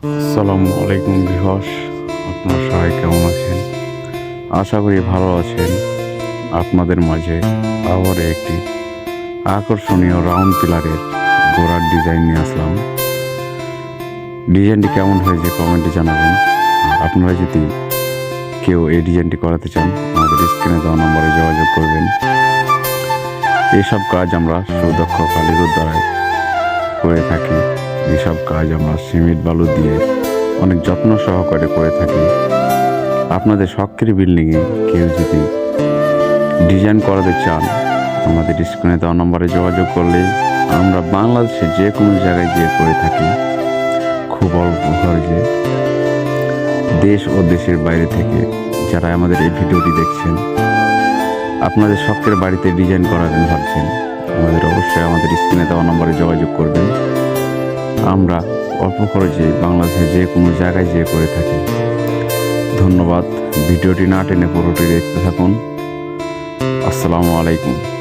আসসালামু আলাইকুম বিহস আপনার সবাই কেমন আছেন? আশা করি ভালো আছেন। আপনাদের মাঝে আবার একটি আকর্ষণীয় রাউন্ড পিলারের গোড়ার ডিজাইন নিয়ে আসলাম। ডিজাইনটি কেমন হয়েছে কমেন্টে জানাবেন। আপনারা যদি কেউ এই ডিজাইনটি করাতে চান, আমাদের স্ক্রিনে দেওয়া নম্বরে যোগাযোগ করবেন। এসব কাজ আমরা সুদক্ষ কালীগর দ্বারাই করে থাকি। এসব কাজ আমরা সিমেন্ট, বালু দিয়ে অনেক যত্ন সহকারে করে থাকি, আপনাদের শখের বিল্ডিংয়ে কেউ যদি ডিজাইন করাতে চান, আমাদের স্ক্রিনে দেওয়া নম্বরে যোগাযোগ করলে আমরা বাংলাদেশে যে কোনো জায়গায় গিয়ে করে থাকি। খুব অল্প খরচে দেশ ও দেশের বাইরে থেকে যারা আমাদের এই ভিডিওটি দেখছেন, আপনাদের শখের বাড়িতে ডিজাইন করাবেন ভাবছেন, আমাদের অবশ্যই আমাদের স্ক্রিনে দেওয়া নম্বরে যোগাযোগ করবেন। আমরা অল্প খরচে বাংলাদেশে যে কোনো জায়গায় যেয়ে করে থাকি। ধন্যবাদ। ভিডিওটি না টেনে পুরোটি দেখতে থাকুন। আসসালামু আলাইকুম।